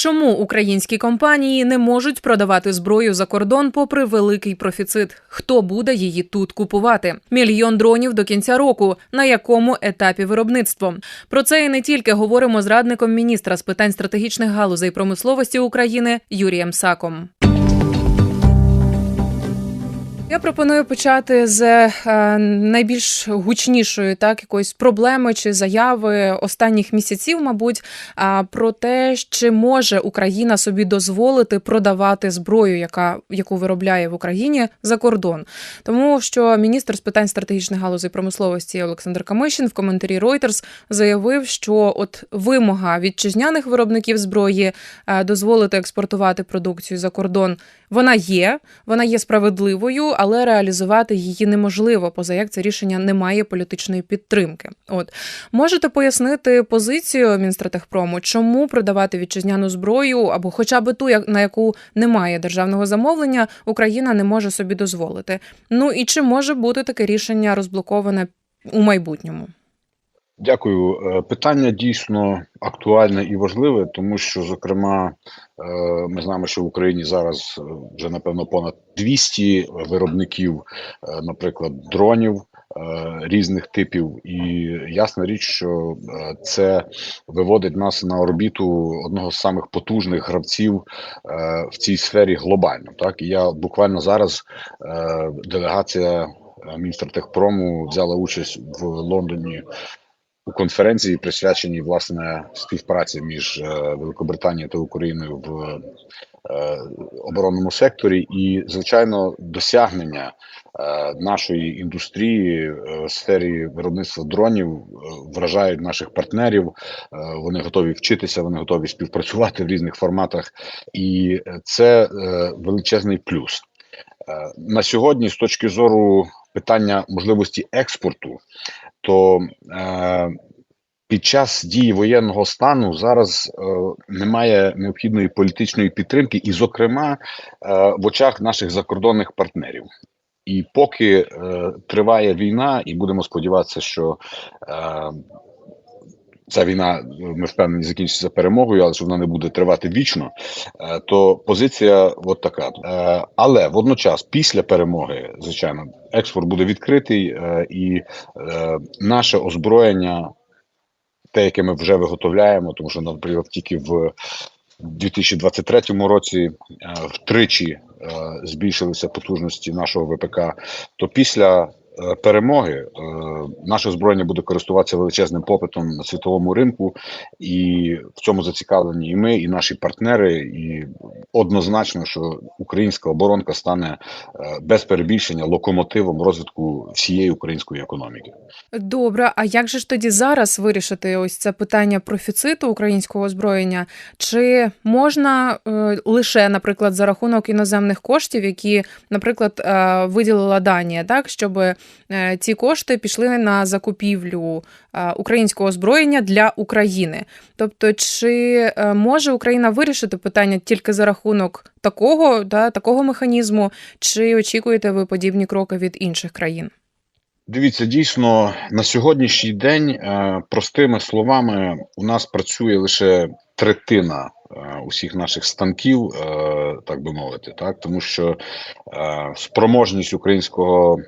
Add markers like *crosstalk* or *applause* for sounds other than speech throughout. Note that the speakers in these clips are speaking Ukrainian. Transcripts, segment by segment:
Чому українські компанії не можуть продавати зброю за кордон попри великий профіцит? Хто буде її тут купувати? Мільйон дронів до кінця року. На якому етапі виробництво? Про це і не тільки говоримо з радником міністра з питань стратегічних галузей промисловості України Юрієм Саком. Я пропоную почати з е, найбільш гучнішої так якоїсь проблеми чи заяви останніх місяців, мабуть, про те, чи може Україна собі дозволити продавати зброю, яка яку виробляє в Україні за кордон, тому що міністр з питань стратегічних галузей промисловості Олександр Камишин в коментарі Reuters заявив, що от вимога вітчизняних виробників зброї е, дозволити експортувати продукцію за кордон, вона є, вона є справедливою але реалізувати її неможливо, поза як це рішення не має політичної підтримки. От можете пояснити позицію Мінстратехпрому, чому продавати вітчизняну зброю або, хоча б ту, на яку немає державного замовлення, Україна не може собі дозволити. Ну і чи може бути таке рішення розблоковане у майбутньому? Дякую. Е, питання дійсно актуальне і важливе, тому що, зокрема, е, ми знаємо, що в Україні зараз е, вже напевно понад 200 виробників, наприклад, дронів. Різних типів, і ясна річ, що це виводить нас на орбіту одного з самих потужних гравців в цій сфері глобально. Так і я буквально зараз делегація міністра техпрому взяла участь в Лондоні у конференції, присвяченій власне співпраці між е, Великобританією та Україною в е, оборонному секторі, і звичайно, досягнення е, нашої індустрії в сфері виробництва дронів вражають наших партнерів. Вони готові вчитися, вони готові співпрацювати в різних форматах, і це величезний плюс. На сьогодні, з точки зору питання можливості експорту, то е, під час дії воєнного стану зараз е, немає необхідної політичної підтримки, і, зокрема, е, в очах наших закордонних партнерів. І поки е, триває війна, і будемо сподіватися, що е, ця війна ми впевнені закінчиться перемогою, але що вона не буде тривати вічно, е, то позиція от така. Е, але водночас, після перемоги, звичайно, експорт буде відкритий, е, і наше озброєння, те, яке ми вже виготовляємо, тому що, наприклад, тільки в 2023 році втричі збільшилися потужності нашого ВПК, то після Е, перемоги е, наше озброєння буде користуватися величезним попитом на світовому ринку, і в цьому зацікавлені і ми, і наші партнери. І однозначно, що українська оборонка стане е, без перебільшення локомотивом розвитку всієї української економіки. Добре, а як же ж тоді зараз вирішити ось це питання профіциту українського озброєння? Чи можна е, лише, наприклад, за рахунок іноземних коштів, які, наприклад, е, виділила Данія, так щоб Е, ці кошти пішли на закупівлю е, українського озброєння для України. Тобто, чи е, може Україна вирішити питання тільки за рахунок такого, да, такого механізму, чи очікуєте ви подібні кроки від інших країн? Дивіться, дійсно на сьогоднішній день, простими словами, у нас працює лише третина усіх наших станків, так би мовити, так тому що спроможність українського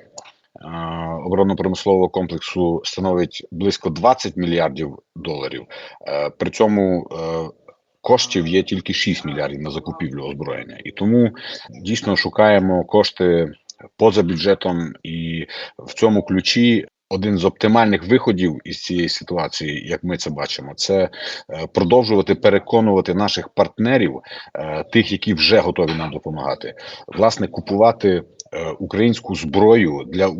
оборонно-промислового комплексу становить близько 20 мільярдів доларів. Е, при цьому е, коштів є тільки 6 мільярдів на закупівлю озброєння, і тому дійсно шукаємо кошти поза бюджетом, і в цьому ключі. Один з оптимальних виходів із цієї ситуації, як ми це бачимо, це е, продовжувати переконувати наших партнерів, тих, які вже готові нам допомагати, власне, купувати українську зброю для е,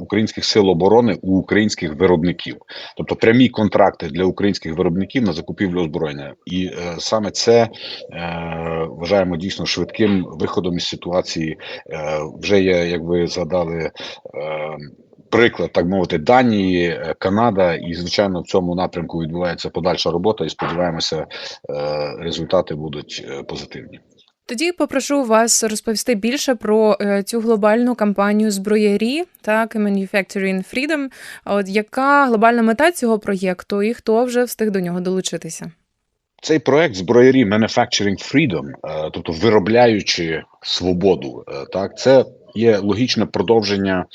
українських сил оборони у українських виробників, тобто прямі контракти для українських виробників на закупівлю озброєння, і е, саме це вважаємо дійсно швидким виходом із ситуації. Вже є, як ви згадали. Приклад, так мовити, Данії, Канада, і звичайно в цьому напрямку відбувається подальша робота, і сподіваємося, результати будуть позитивні. Тоді попрошу вас розповісти більше про е, цю глобальну кампанію зброярі так Manufacturing Freedom. От яка глобальна мета цього проєкту і хто вже встиг до нього долучитися? Цей проект зброярі Manufacturing Freedom, е, тобто виробляючи свободу, е, так це є логічне продовження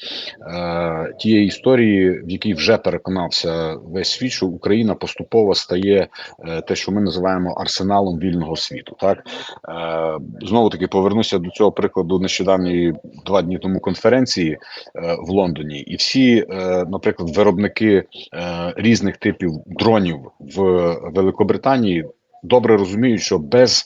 е, тієї історії, в якій вже переконався весь світ, що Україна поступово стає е, те, що ми називаємо арсеналом вільного світу. Так е, знову таки повернуся до цього прикладу нещодавньої два дні тому конференції е, в Лондоні, і всі, е, наприклад, виробники е, різних типів дронів в Великобританії добре розуміють, що без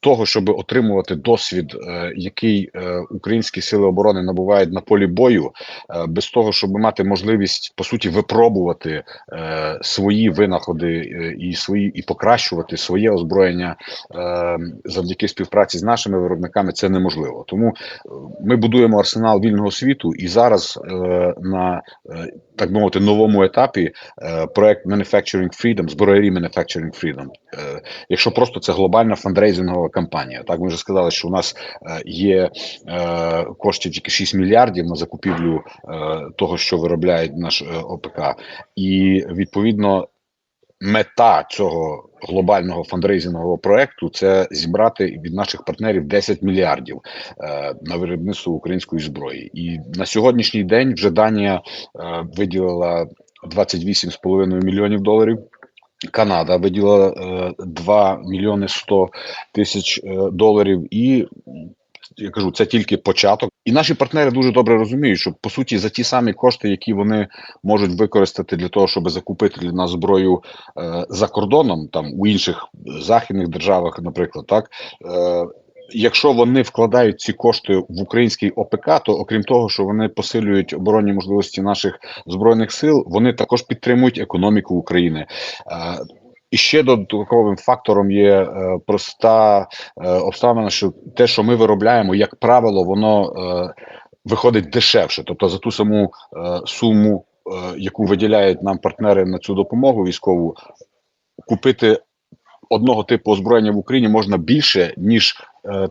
того, щоб отримувати досвід, е, який е, українські сили оборони набувають на полі бою, е, без того, щоб мати можливість по суті випробувати свої винаходи і свої і покращувати своє озброєння завдяки співпраці з нашими виробниками, це неможливо. Тому ми будуємо арсенал вільного світу, і зараз на так мовити новому етапі проект Manufacturing Freedom, зброярі Manufacturing Freedom. Якщо просто це глобальна фандрейзингова кампанія, так ми вже сказали, що у нас є е, коштів тільки 6 мільярдів на закупівлю е, того, що виробляє наш е, ОПК, і відповідно. Мета цього глобального фандрейзингового проекту це зібрати від наших партнерів 10 мільярдів е, на виробництво української зброї. І на сьогоднішній день вже Данія е, виділила 28,5 мільйонів доларів. Канада виділила е, 2 мільйони 100 тисяч е, доларів, і я кажу, це тільки початок. І наші партнери дуже добре розуміють, що по суті за ті самі кошти, які вони можуть використати для того, щоб закупити для нас зброю е, за кордоном, там у інших західних державах, наприклад, так. Е, Якщо вони вкладають ці кошти в український ОПК, то окрім того, що вони посилюють оборонні можливості наших збройних сил, вони також підтримують економіку України. Е, і ще додатковим фактором є е, проста е, обставина, що те, що ми виробляємо, як правило, воно е, виходить дешевше. Тобто за ту саму е, суму, е, яку виділяють нам партнери на цю допомогу військову, купити одного типу озброєння в Україні можна більше, ніж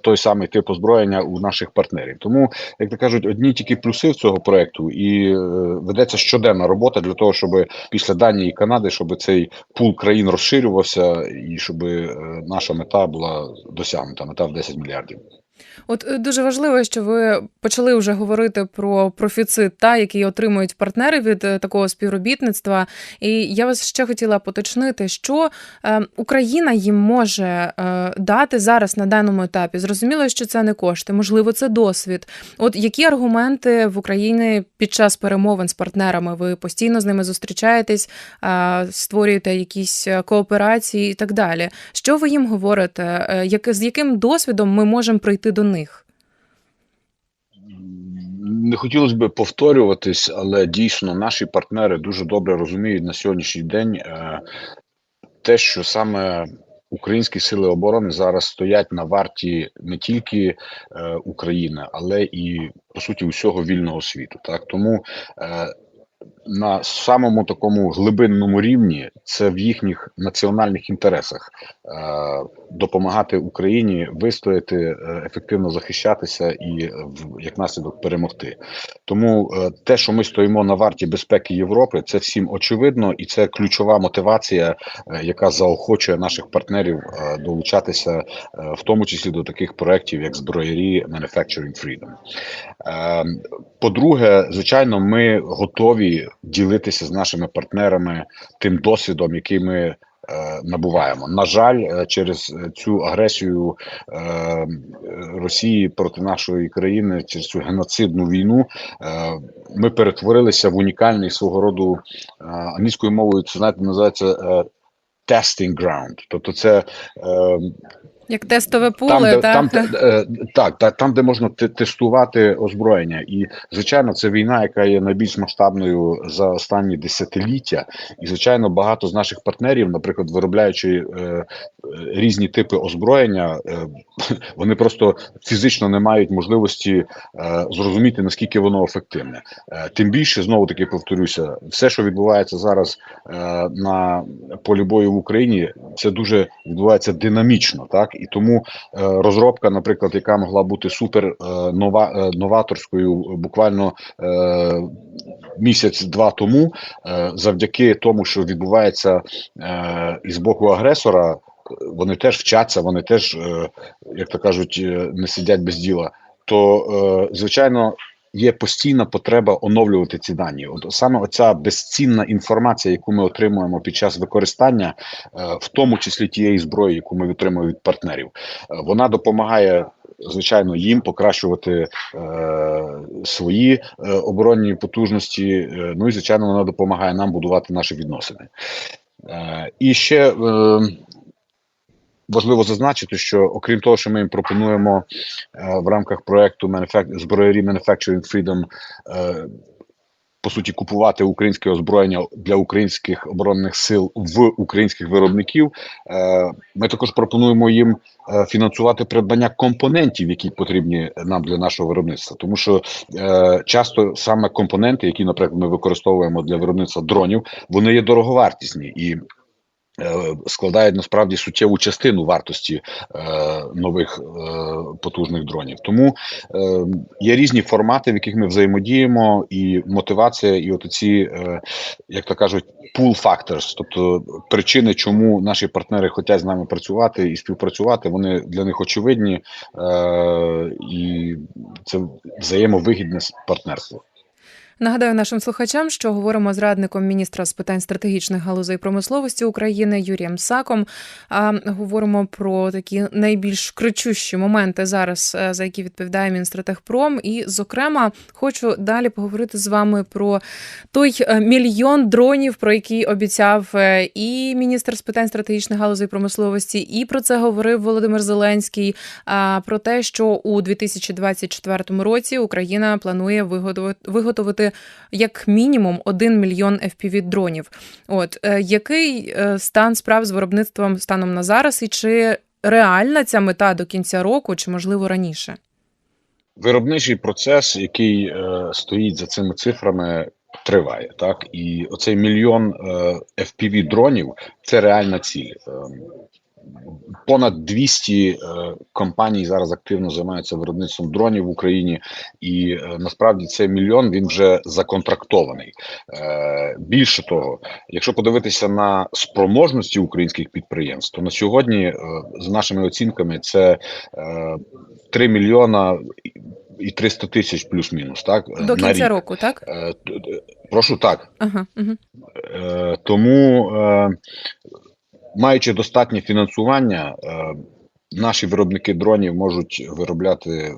той самий тип озброєння у наших партнерів. Тому, як то кажуть, одні тільки плюси в цього проекту, і е, ведеться щоденна робота для того, щоб після Данії і Канади, щоб цей пул країн розширювався, і щоб е, наша мета була досягнута. Мета в 10 мільярдів. От е, дуже важливо, що ви почали вже говорити про профіцит, та який отримують партнери від е, такого співробітництва. І я вас ще хотіла поточнити, що е, Україна їм може дати зараз на даному етапі. Зрозуміло, що це не кошти, можливо, це досвід. От які аргументи в Україні під час перемовин з партнерами? Ви постійно з ними зустрічаєтесь, створюєте якісь кооперації і так далі. Що ви їм говорите? З яким досвідом ми можемо прийти до них? Не хотілося б повторюватись, але дійсно наші партнери дуже добре розуміють на сьогоднішній день е, те, що саме українські сили оборони зараз стоять на варті не тільки е, України, але і по суті усього вільного світу. Так тому е, на самому такому глибинному рівні це в їхніх національних інтересах е, допомагати Україні вистояти, е, ефективно захищатися і як наслідок перемогти. Тому е, те, що ми стоїмо на варті безпеки Європи, це всім очевидно, і це ключова мотивація, яка заохочує наших партнерів долучатися, в тому числі до таких проєктів, як зброярі Manufacturing Freedom. По-друге, звичайно, ми готові ділитися з нашими партнерами тим досвідом, який ми е, набуваємо. На жаль, е, через цю агресію е, Росії проти нашої країни, через цю геноцидну війну, ми перетворилися в унікальний свого роду англійською мовою. Це знаєте, називається е, testing ground. Тобто, це Як тестове поле, там, де, та? там, де, е, так, там, де можна тестувати озброєння, і звичайно, це війна, яка є найбільш масштабною за останні десятиліття. І звичайно, багато з наших партнерів, наприклад, виробляючи е, е, різні типи озброєння, е, *laughs* вони просто фізично не мають можливості е, зрозуміти наскільки воно ефективне. Е, тим більше знову таки повторюся, все, що відбувається зараз е, на полі бою в Україні, це дуже відбувається динамічно, так і тому е, розробка, наприклад, яка могла бути супер е, нова е, новаторською, буквально місяць-два тому, завдяки тому, що відбувається із боку агресора. вони теж вчаться, вони теж, як то кажуть, не сидять без діла. То звичайно. Є постійна потреба оновлювати ці дані. От саме оця безцінна інформація, яку ми отримуємо під час використання, е, в тому числі тієї зброї, яку ми отримуємо від партнерів, е, вона допомагає звичайно їм покращувати е, свої е, оборонні потужності. е, ну і звичайно, вона допомагає нам будувати наші відносини. Е, і ще е, важливо зазначити, що окрім того, що ми їм пропонуємо е, в рамках проекту Manufacturing, зброярі Manufacturing Freedom. Е, по суті, купувати українське озброєння для українських оборонних сил в українських виробників. Е, Ми також пропонуємо їм е, фінансувати придбання компонентів, які потрібні нам для нашого виробництва, тому що е, часто саме компоненти, які, наприклад, ми використовуємо для виробництва дронів, вони є дороговартісні і. Е, Складають насправді суттєву частину вартості е, нових е, потужних дронів. Тому є різні формати, в яких ми взаємодіємо, і мотивація, і от ці, як то кажуть, pull factors, тобто причини, чому наші партнери хочуть з нами працювати і співпрацювати, вони для них очевидні, і це взаємовигідне партнерство. Нагадаю нашим слухачам, що говоримо з радником міністра з питань стратегічних галузей промисловості України Юрієм Саком. А говоримо про такі найбільш кричущі моменти зараз, е, за які відповідає Мінстратегпром. І, зокрема, хочу далі поговорити з вами про той е, мільйон дронів, про який обіцяв е, і міністр з питань стратегічних галузей промисловості, і про це говорив Володимир Зеленський. А про те, що у 2024 році Україна планує виготовити виготовити як мінімум 1 мільйон fpv дронів. От е, який е, стан справ з виробництвом станом на зараз, і чи реальна ця мета до кінця року, чи можливо раніше? Виробничий процес, який е, стоїть за цими цифрами, триває. Так і оцей мільйон е, fpv дронів це реальна ціль. Е, Понад 200 е, компаній зараз активно займаються виробництвом дронів в Україні, і е, насправді цей мільйон він вже законтрактований. Е, більше того, якщо подивитися на спроможності українських підприємств, то на сьогодні, е, з нашими оцінками, це е, 3 мільйона і 300 тисяч плюс-мінус. Так До на кінця рік. року, так? Прошу так. Ага, угу. Тому, маючи достатнє фінансування, е, наші виробники дронів можуть виробляти е,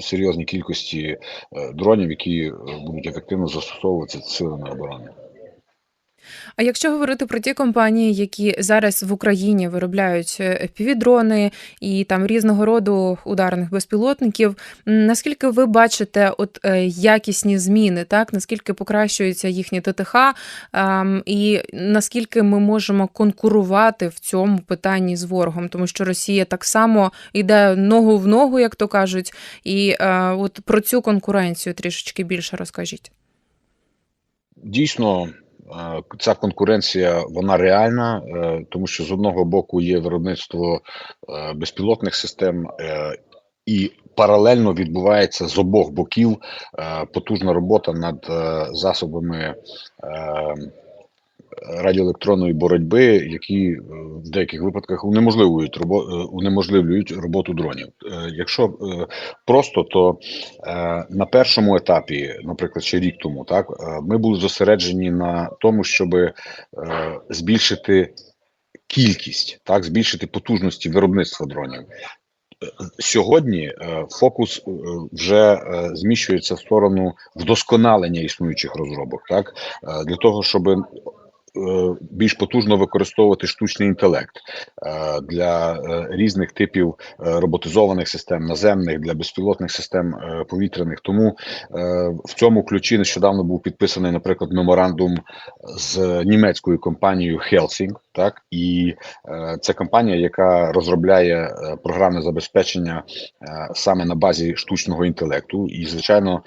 серйозні кількості е, дронів, які будуть ефективно застосовуватися силами оборони. А якщо говорити про ті компанії, які зараз в Україні виробляють FPV-дрони і там різного роду ударних безпілотників, наскільки ви бачите от е, якісні зміни, так наскільки покращується їхні ТТХ, і наскільки ми можемо конкурувати в цьому питанні з ворогом, тому що Росія так само йде ногу в ногу, як то кажуть, і е, от про цю конкуренцію трішечки більше розкажіть. Дійсно, е, ця конкуренція вона реальна, е, тому що з одного боку є виробництво е, безпілотних систем, е, і паралельно відбувається з обох боків потужна робота над засобами. Радіоелектронної боротьби, які е, в деяких випадках унеможливлюють робо, е, унеможливлюють роботу дронів. Е, Якщо просто, то на першому етапі, наприклад, ще рік тому, так ми були зосереджені на тому, щоб збільшити кількість, так збільшити потужності виробництва дронів. Сьогодні фокус вже зміщується в сторону вдосконалення існуючих розробок, так для того, щоб більш потужно використовувати штучний інтелект е, для е, різних типів е, роботизованих систем наземних для безпілотних систем е, повітряних. Тому е, в цьому ключі нещодавно був підписаний, наприклад, меморандум з німецькою компанією Helsing, так і е, це компанія, яка розробляє е, програмне забезпечення е, саме на базі штучного інтелекту, і звичайно.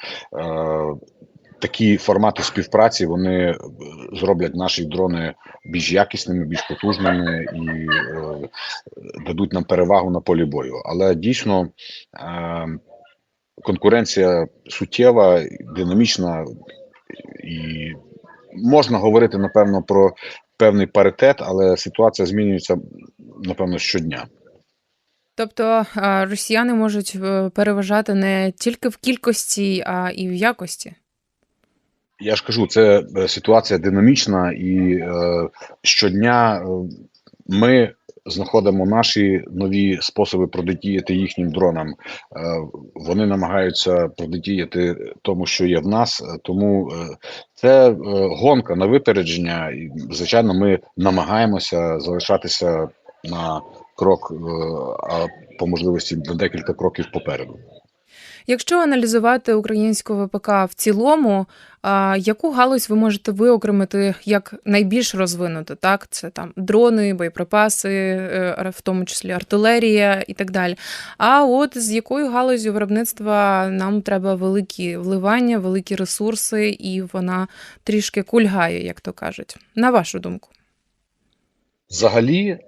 Такі формати співпраці вони е, зроблять наші дрони більш якісними, більш потужними і е, дадуть нам перевагу на полі бою. Але дійсно е, конкуренція суттєва, динамічна, і можна говорити напевно про певний паритет, але ситуація змінюється напевно щодня. Тобто росіяни можуть е, переважати не тільки в кількості, а і в якості. Я ж кажу, це е, ситуація динамічна, і е, щодня е, ми знаходимо наші нові способи протидіяти їхнім дронам. Е, вони намагаються протидіяти тому, що є в нас. Тому е, це гонка на випередження. І, звичайно, ми намагаємося залишатися на крок, а по можливості на декілька кроків попереду. Якщо аналізувати українську ВПК в цілому, яку галузь ви можете виокремити як найбільш розвинуту? Так, це там дрони, боєприпаси, е, в тому числі артилерія і так далі. А от з якою галузю виробництва нам треба великі вливання, великі ресурси, і вона трішки кульгає, як то кажуть, на вашу думку. Взагалі, е,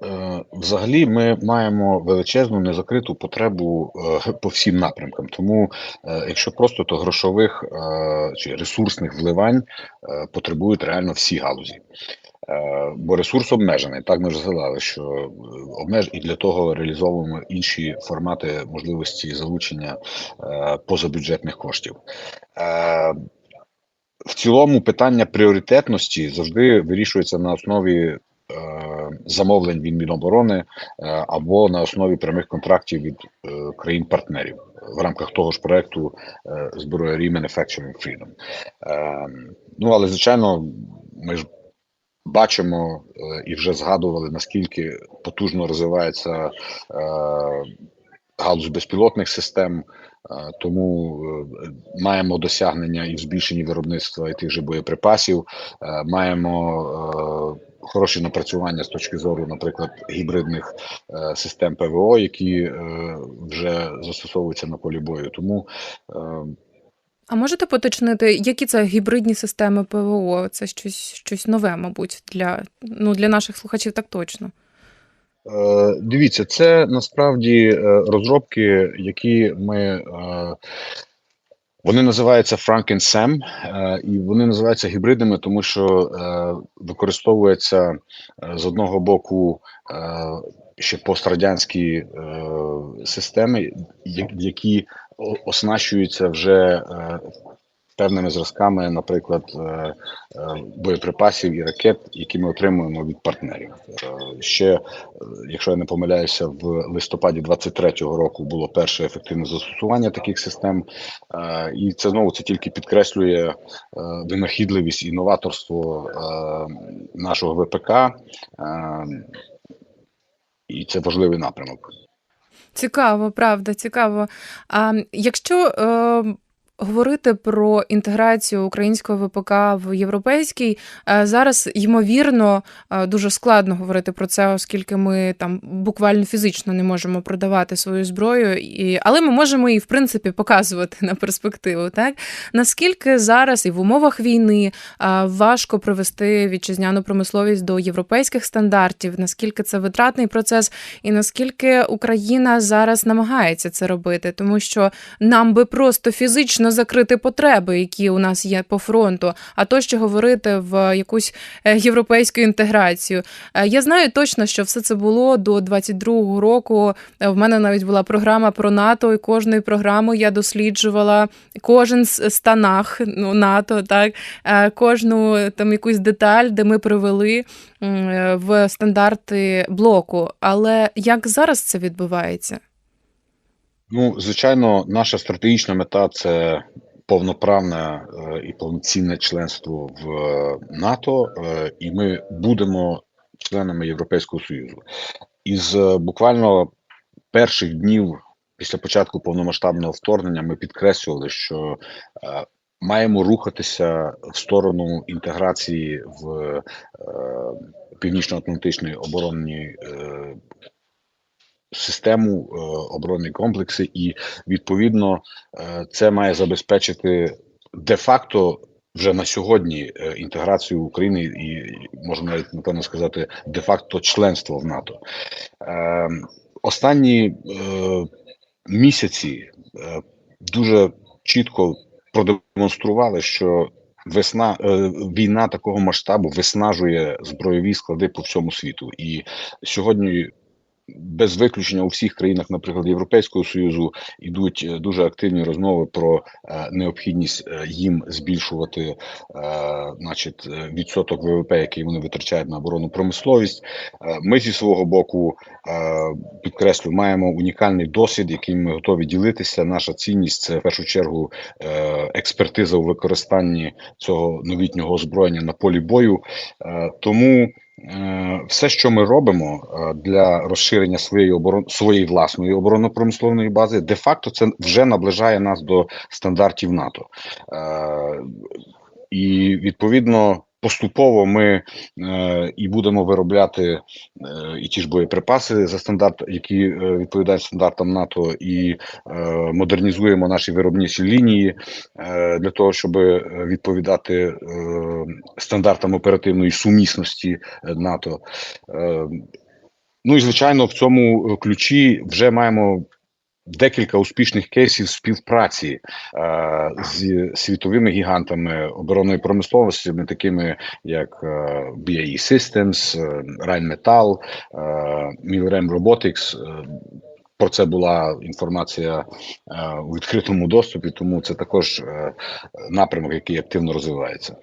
взагалі, ми маємо величезну незакриту потребу е, *laughs* по всім напрямкам. Тому, е, якщо просто то грошових чи ресурсних вливань потребують реально всі галузі. Бо ресурс обмежений. Так ми вже згадали, що обмеж і для того реалізовуємо інші формати можливості залучення позабюджетних коштів. В цілому питання пріоритетності завжди вирішується на основі замовлень від Міноборони е, або на основі прямих контрактів від е, країн-партнерів в рамках того ж проекту е, зброї Remanufacturing Freedom. Е, Ну але звичайно, ми ж бачимо е, і вже згадували наскільки потужно розвивається е, галузь безпілотних систем. Е, Тому е, маємо досягнення і в збільшенні виробництва і тих же боєприпасів, е, маємо е, хороші напрацювання з точки зору, наприклад, гібридних е, систем ПВО, які е, вже застосовуються на полі бою. Тому е, А можете поточнити, які це гібридні системи ПВО? Це щось, щось нове, мабуть, для, ну, для наших слухачів так точно. Е, Дивіться, це насправді е, розробки, які ми. е, Вони називаються Franken-SAM, е, і вони називаються гібридними, тому що е, використовується е, з одного боку ще пострадянські системи, які оснащуються вже певними зразками, наприклад, е, е, боєприпасів і ракет, які ми отримуємо від партнерів. Е, Ще, якщо я не помиляюся, в листопаді 23-го року було перше ефективне застосування таких систем, і це знову це тільки підкреслює винахідливість і новаторство нашого ВПК, і це важливий напрямок. Цікаво, правда, цікаво. А якщо е, говорити про інтеграцію українського ВПК в європейський, е, зараз ймовірно е, дуже складно говорити про це, оскільки ми там буквально фізично не можемо продавати свою зброю, і, але ми можемо і в принципі показувати на перспективу. Так? Наскільки зараз і в умовах війни е, важко привести вітчизняну промисловість до європейських стандартів, наскільки це витратний процес, і наскільки Україна зараз намагається це робити, тому що нам би просто фізично закрити потреби, які у нас є по фронту, а то ще говорити в якусь е, європейську інтеграцію. Е, Я знаю точно, що все це було до 22-го року. Е, В мене навіть була програма про НАТО, і кожної програми я досліджувала кожен з станах ну, НАТО, так е, кожну там якусь деталь, де ми привели е, в стандарти блоку. Але як зараз це відбувається? Ну, звичайно, наша стратегічна мета це повноправне е, і повноцінне членство в е, НАТО, е, і ми будемо членами Європейського Союзу. Із буквально перших днів після початку повномасштабного вторгнення ми підкреслювали, що маємо рухатися в сторону інтеграції в північно-атлантичної оборонні систему е, оборонні комплекси, і відповідно е, це має забезпечити де-факто вже на сьогодні е, інтеграцію України і можна навіть напевно сказати де-факто членство в НАТО. Е, Останні е, місяці е, дуже чітко продемонстрували, що весна е, війна такого масштабу виснажує збройові склади по всьому світу, і сьогодні без виключення у всіх країнах, наприклад, Європейського союзу, ідуть е, дуже активні розмови про е, необхідність е, їм збільшувати, значить, відсоток ВВП, який вони витрачають на оборонну промисловість. Ми зі свого боку підкреслю, маємо унікальний досвід, яким ми готові ділитися. Наша цінність це в першу чергу експертиза у використанні цього новітнього озброєння на полі бою. Тому все, що ми робимо е, для розширення своєї оборон своєї власної оборонно-промислової бази, де-факто це вже наближає нас до стандартів НАТО. Е, І відповідно. Поступово ми е, і будемо виробляти е, і ті ж боєприпаси за стандарт, які е, відповідають стандартам НАТО, і е, модернізуємо наші виробничі лінії е, для того, щоб е, відповідати е, стандартам оперативної сумісності е, НАТО. Е, ну і звичайно, в цьому ключі вже маємо. Декілька успішних кейсів співпраці е, з світовими гігантами оборонної промисловості, такими як е, BAE Systems, е, Rheinmetall, е, Milrem Robotics. Е, про це була інформація е, у відкритому доступі, тому це також е, напрямок, який активно розвивається.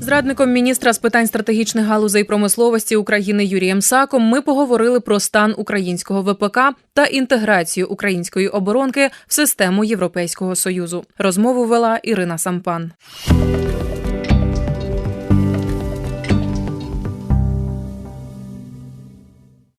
З радником міністра з питань стратегічних галузей промисловості України Юрієм Саком ми поговорили про стан українського ВПК та інтеграцію української оборонки в систему Європейського союзу. Розмову вела Ірина Сампан.